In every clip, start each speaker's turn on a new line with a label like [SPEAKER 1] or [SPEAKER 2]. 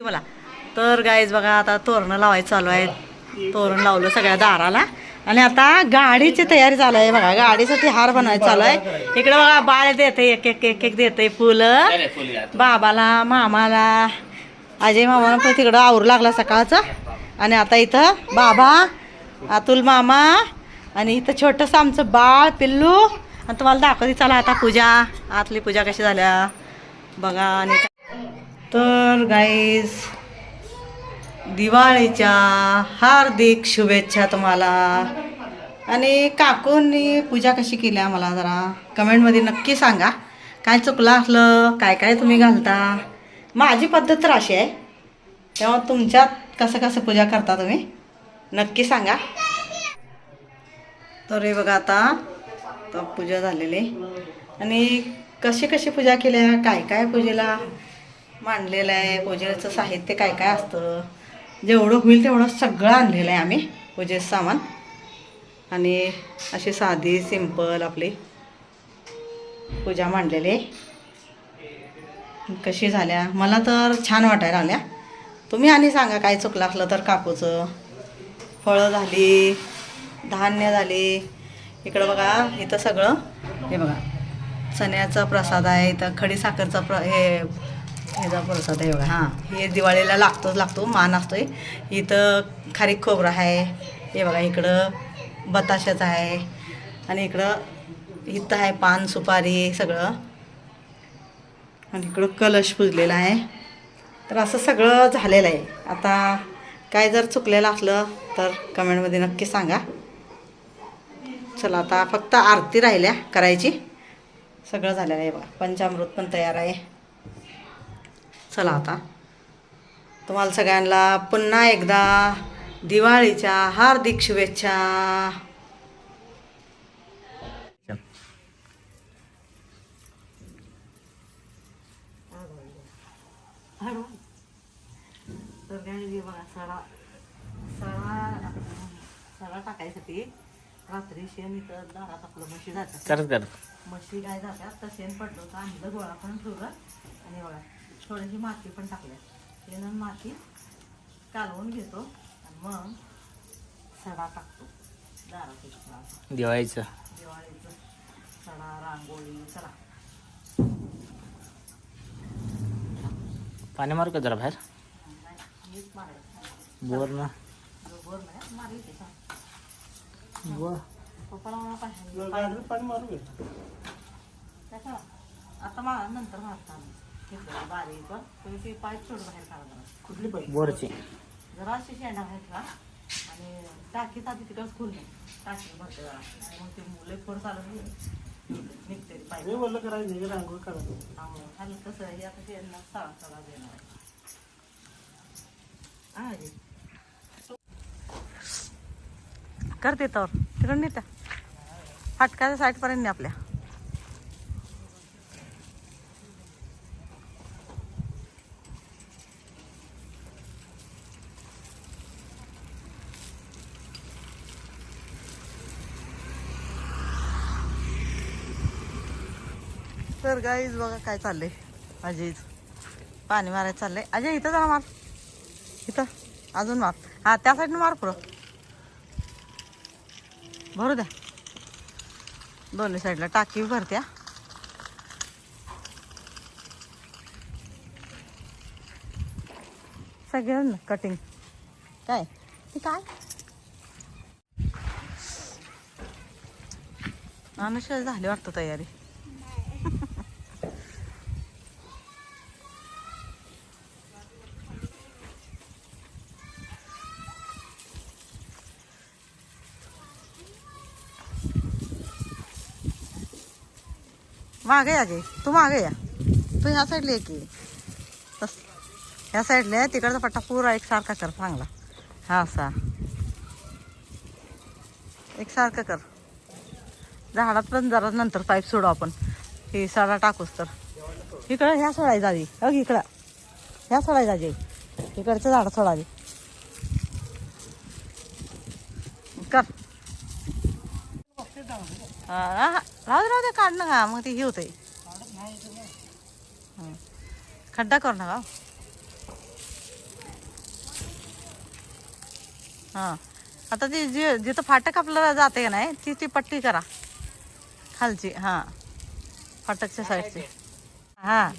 [SPEAKER 1] बोला तर गाईज बघा आता तोरणं लावायचं चालू आहे तोरण लावलं सगळ्या दाराला. आणि आता गाडीची तयारी चालू आहे बघा. गाडीसाठी हार बनवायचं चालू आहे. इकडे बघा बाळ देते एक एक एक एक देते फुलं. बाबाला मामाला अजय मामाला पण तिकडं आवरू लागला सकाळचं. आणि आता इथं बाबा अतुल मामा आणि इथं छोटंसं आमचं बाळ पिल्लू. आणि तुम्हाला दाखवते चला आता पूजा. आतली पूजा कशी झाल्या? बघा आणि तर गाईज दिवाळीच्या हार्दिक शुभेच्छा तुम्हाला. आणि काकूंनी पूजा कशी केली आम्हाला जरा कमेंटमध्ये नक्की सांगा. काय चुकलं असलं काय काय तुम्ही घालता? माझी पद्धत तर अशी आहे. तेव्हा तुमच्यात कसं कसं पूजा करता तुम्ही नक्की सांगा. तर हे बघा आता तर पूजा झालेली. आणि कशी कशी पूजा केल्या काय काय पूजेला? मांडलेलं आहे. पूजेचं साहित्य काय काय असतं? जेवढं होईल तेवढं सगळं आणलेलं आहे आम्ही पूजेचं सामान. आणि अशी साधी सिंपल आपली पूजा मांडलेली आहे. कशी झाल्या? मला तर छान वाटायला आल्या तुम्ही आणि सांगा काय चुकलं असलं तर काकूचं? फळं झाली धान्य झाली. इकडं बघा इथं सगळं. हे बघा. चण्याचा प्रसाद आहे इथं खडीसाखरचा प्र हे ह्याचा प्रसाद आहे बघा हां हे दिवाळीला लागतोच लागतो मान असतोय. इथं खारीक खोबरं आहे हे बघा इकडं बताशाचं आहे आणि इकडं इथं आहे पान सुपारी सगळं. आणि इकडं कलश पुजलेला आहे. तर असं सगळं झालेलं आहे. आता काय जर चुकलेलं असलं तर कमेंटमध्ये नक्की सांगा. चला आता फक्त आरती राहिल्या करायची. सगळं झालेलं आहे बघा. पंचामृत पण तयार आहे. चला आता. तुम्हाला सगळ्यांना पुन्हा एकदा दिवाळीच्या हार्दिक शुभेच्छा. तर बघा सडा सडा सडा टाकायसाठी रात्री शेण इथं दारात आपलं म्हशी जातात
[SPEAKER 2] करत.
[SPEAKER 1] म्हशी काय जातात तर शेण पडलं होतं आणलं गोळा पण ठेवलं. आणि बघा थोडीशी माती पण टाकल्या आणि माती कालवून घेतो आणि मग सडा टाकतो. दारात इथं.
[SPEAKER 2] दिवाळीचं.
[SPEAKER 1] दिवाळीचं सडा रांगोळी चला.
[SPEAKER 2] पाणी मारू का जरा बाहेर?
[SPEAKER 1] नाही, मीच मारायचं
[SPEAKER 2] बोर ना.
[SPEAKER 1] बरोबर नाही मारली ते
[SPEAKER 2] बोर.
[SPEAKER 1] पप्पाला मला पाहिजे.
[SPEAKER 3] पाणी मारू
[SPEAKER 1] त्याचा आता मा नंतर मारता आम्ही. बारीक. तुम्ही ते पाईप सोड बाहेर काढा जरा.
[SPEAKER 3] कुठली
[SPEAKER 1] अशी शेंडा घातला आणि टाकीत आधी तिकडंच खोल नाही टाकी भरते जरा. आणि मग ते मुले फोड चालू निघते
[SPEAKER 3] हे बोललं करायचं रांगोळ
[SPEAKER 1] खाली कसं आहे आता शेणला सळा सळा देणार आहे. करते तर तिकडं नेत्या. फाटकाच्या साईडपर्यंत नाही आपल्या? तर गाईज बघा काय चाललंय. अजयच पाणी मारायचं चाललंय. अजय इथं जा मार. इथं. अजून मार. हा त्या साईडनं मार पुढं. भरू द्या. दोन्ही साईडला टाकी भरत्या. सगळ्यांना कटिंग काय? ती काय? अनुष्का झाली वाटतं तयारी. मागे या गे तू मागे या. तू ह्या साईडला ये की. तस. ह्या साईडला आहे तिकडचा पट्टा पुरा एकसारखा कर चांगला. हा असा. एकसारखा कर. झाडात पण जरा नंतर पाईप सोडू आपण. हे सडा टाकूस तर. इकडं ह्या सोडायचा आधी अग इकडं. ह्या सोडायचा आधी इकडचं झाड सोडावी. कर. राहू दे राहू दे काढ ना का मग ते हे होतंय खड्डा कर ना हां आता ती जे जिथं फाटक आपल्याला जाते का नाही ती ती पट्टी करा खालची हां फाटकच्या साईडची हां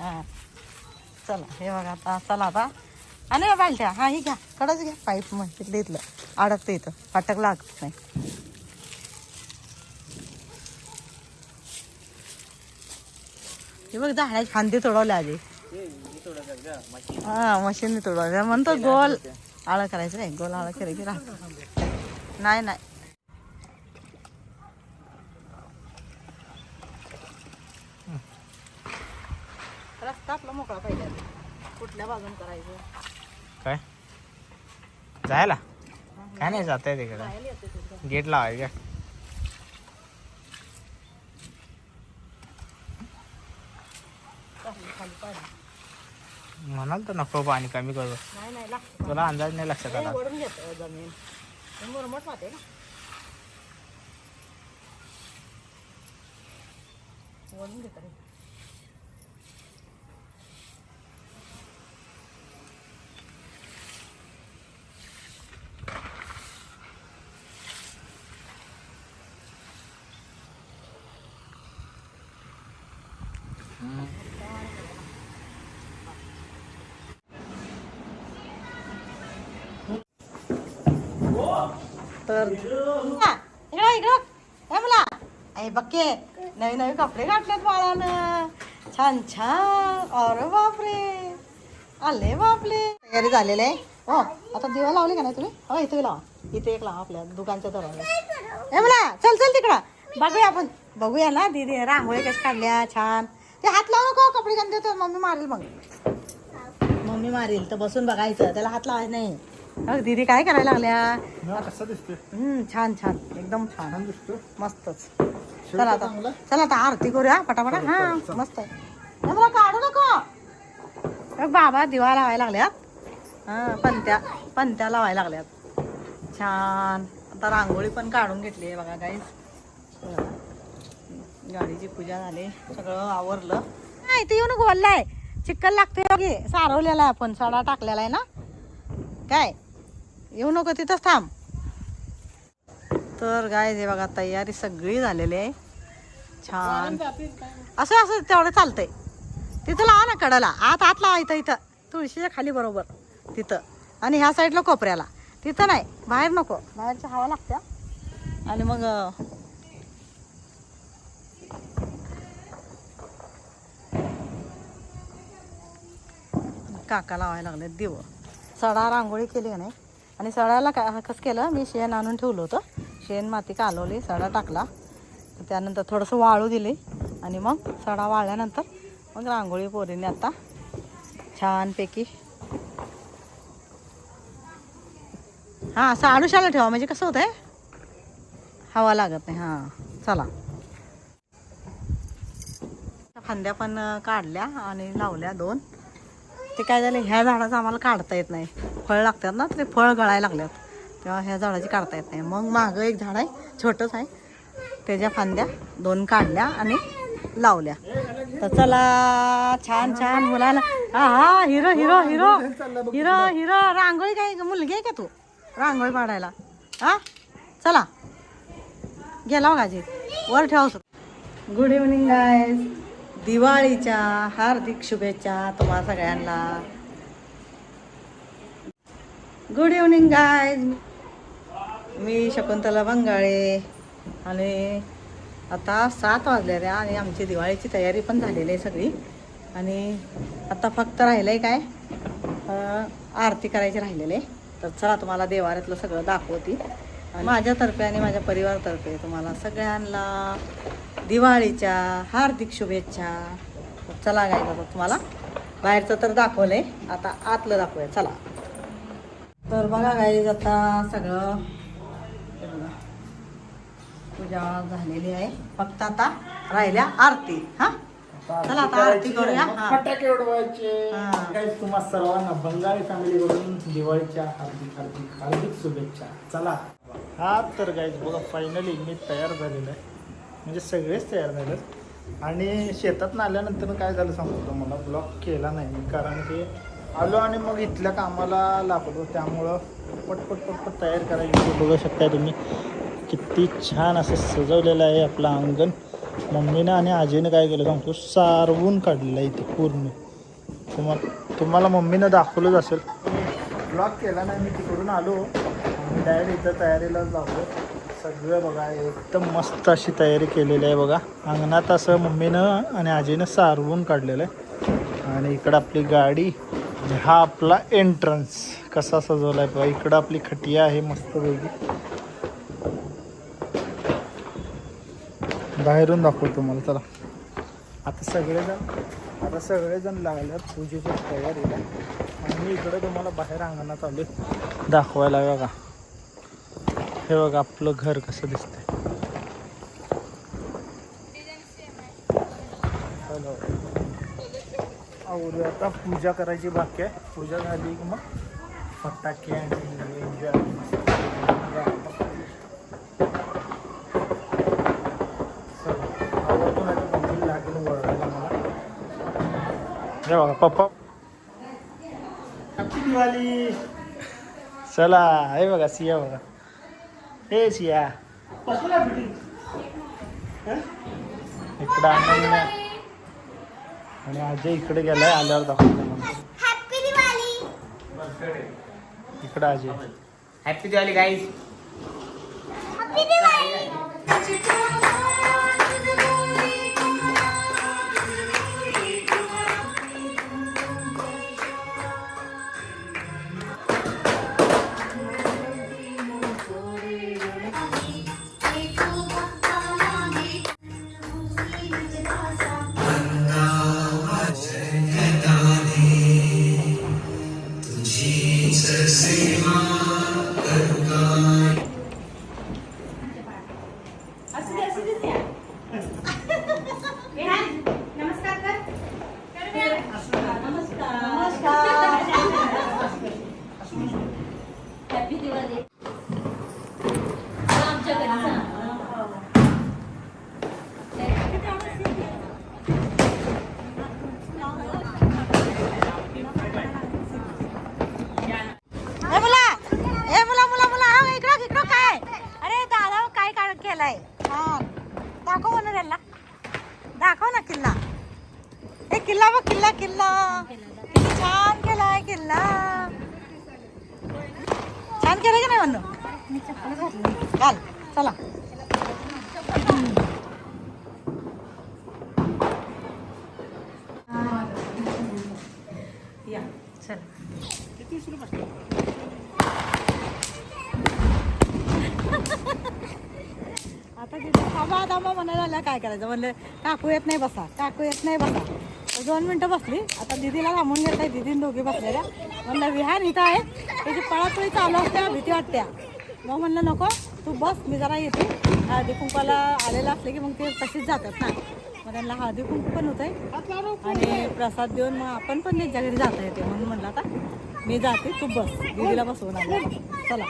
[SPEAKER 1] हां चला हे बघा आता चला आता आणि बालट्या हा ही घ्या. कडच घ्या. पाईप मग तिथलं इथलं. अडकतं इथं. फाटक लागत नाही. हे बघ झाडाची फांदी तोडवले आधी. हा मशीनने तोडवल्या म्हणतो गोल. आळं करायचं नाही गोल आळं करायची. राहत. नाही नाही. रस्ता आपला मोकळा पाहिजे. कुठल्या बाजून करायचं?
[SPEAKER 2] काय? जायला? काय नाही जात आहे तिकडे. गेट लावाय का म्हणाल तर नको पाणी कमी करू. तुला अंदाज नाही लक्षात आला.
[SPEAKER 1] घेत तर इकडं इकडं. काय मला. आई बक्के. नवीन नवीन कपडे घातलेत बाळानं. छान छान. अरे बापरे. आले बापले तयारी झालेले आहे. हो आता दिवा लावले का नाही तुम्ही? हो इथे लावा. इथे एक लावा आपल्या दुकानच्या दरवाजा ए मला. चल चल तिकडं. बघूया आपण. बघूया ना दीदी रांगोळी कशी काढल्या? छान. ते हात लावू नको कपडे घालून देतो मम्मी मारेल मग. मम्मी मारील तर बसून बघायचं त्याला हात लावायचं नाही. अग दीदी काय करायला लागल्या?
[SPEAKER 2] कसं
[SPEAKER 1] हम्म छान छान एकदम छान.
[SPEAKER 2] दिसतो
[SPEAKER 1] मस्तच. चला आता चला आता आरती करूया पटापटा. हा मस्त आहे. हे मला काढू नको. बघ बाबा दिवा लावायला लागल्यात. हा पंत्या पंत्या लावायला लागल्यात. छान. आता रांगोळी पण काढून घेतली आहे बघा गाईस गाडीची पूजा झाली. सगळं आवरलं. हा इथे येऊन गोललाय चिक्कल लागते बघे सारवलेला आहे आपण सडा टाकलेला आहे ना? काय? येऊ नको तिथंच थांब. तर गाय जे बघा तयारी सगळी झालेली आहे. छान. असं असं तेवढं चालतंय. तिथं लावा ना कडाला. आत आत लावा इथं इथं. तुळशीच्या खाली बरोबर. तिथं. आणि ह्या साईडला कोपऱ्याला. तिथं नाही. बाहेर नको. बाहेरची हवा लागत्या. आणि मग काका लावायला लागले दिव. सडा रांगोळी केली का नाही? आणि सडाला का कसं केलं? मी शेण आणून ठेवलं होतं. शेण माती कालवली सडा टाकला. त्यानंतर थोडंसं वाळू दिली. आणि मग सडा वाळल्यानंतर मग रांगोळी पोरीने आता छानपैकी हां असं आडुशाला ठेवा. म्हणजे कसं होतंय? हवा लागत नाही. हां चला. फांद्या पण काढल्या आणि लावल्या दोन. ते काय झालं ह्या झाडाचं आम्हाला काढता येत नाही. फळ लागतात ना ते फळ गळायला लागल्यात. तेव्हा ह्या झाडाची काढता येत नाही. मग मागं एक झाड आहे छोटंच आहे. त्याच्या फांद्या दोन काढल्या आणि लावल्या. तर चला छान छान मुलाला. हा हा hero hero hero. Hero hero. Rangoli काय मुलगी आहे का तू? रांगोळी पाडायला. हा चला. गेला हो गाजी. वर ठेवा गुड इव्हनिंग गायज दिवाळीच्या हार्दिक शुभेच्छा तुम्हा सगळ्यांना. गुड इव्हनिंग गाय मी शकुंतला बंगाळे आणि आता सात वाजले रे आणि आमची दिवाळीची तयारी पण झालेली आहे सगळी. आणि आता फक्त राहिलं आहे काय आरती करायची राहिलेली आहे. तर चला तुम्हाला देवाऱ्यातलं सगळं दाखवते. माझ्यातर्फे आणि माझ्या परिवारातर्फे तुम्हाला सगळ्यांना दिवाळीच्या हार्दिक शुभेच्छा. चला काय आता तुम्हाला बाहेरचं तर दाखवलंय आता आतलं दाखवूया. चला. तर बघा गाईज आता सगळं पूजा झालेली आहे. फक्त आता राहिल्या आरती. हा? चला आता आरती करूया. हा.
[SPEAKER 2] फटाके उडवायचे.
[SPEAKER 1] हा.
[SPEAKER 2] Guys, तुम्हा सर्वांना बंगाली फॅमिलीकडून दिवाळीच्या हार्दिक हार्दिक हार्दिक शुभेच्छा. चला. हा तर गाईज बघा फायनली मी तयार झालेलं आहे. म्हणजे सगळेच तयार झालेत. आणि शेतात आल्यानंतर काय झालं सांगतो मला ब्लॉक केला नाही मी कारण की आलो आणि मग इथल्या कामाला लागलो. त्यामुळं पटपट पटपट तयार करायची बघू शकताय तुम्ही किती छान असं सजवलेलं आहे आपलं अंगण. मम्मीनं आणि आजीनं काय केलं सांगतो? सारवून काढलेलं आहे इथे पूर्ण. तुम्हाला तुम्हाला मम्मीनं दाखवलंच असेल. ब्लॉक केला नाही मी तिकडून आलो. डायरेक्ट इथं तयारीला लागलो सगळं बघा एकदम मस्त अशी तयारी केलेली आहे बघा. अंगणात असं मम्मीनं आणि आजीनं सारवून काढलेलं आहे. आणि इकडं आपली गाडी हा आपला एंट्रन्स कसा सजवला आहे बघा. इकडं आपली खटिया आहे मस्त वेगळी बाहेरून दाखवतो तुम्हाला चला. आता सगळेजण आता सगळेजण लागल्यात पूजेच्या तयारीला. आणि मी इकडं तुम्हाला बाहेर अंगणात आले दाखवायला बघा. हे बघा आपलं घर कसं दिसतंय. आता पूजा करायची बाकी आहे. पूजा झाली की मग फटाके आणि हे बघा पप्पा. हॅपी दिवाळी चला हे बघा सिया बघा. हे सिया इकडं आणि अजय इकडे गेलाय आल्यावर दाखवतो. इकडं अजय
[SPEAKER 4] हॅपी दिवाळी गाईज
[SPEAKER 1] आता तिथे थांबा थांबा म्हणायला लागल्या काय करायचं? म्हणलं काकू येत नाही बसा काकू येत नाही बसा. दोन मिनटं बसली. आता दिदीला थांबून घेत आहे दिदीन दोघी बसलेल्या. म्हणलं विहान इथं आहे. त्याची पळापळी चालू असते भीती वाटते. मग म्हणलं नको तू बस मी जरा येते. कुंपाला आलेलं असले की मग ते तशीच जातात ना. मग त्यांना हळदी कुंकू पण होतंय. आणि प्रसाद देऊन मग आपण पण त्यांच्या घरी जाता येते. म्हणून म्हणलं आता मी जाते. तू बस. दिदीला बसवून आला चला.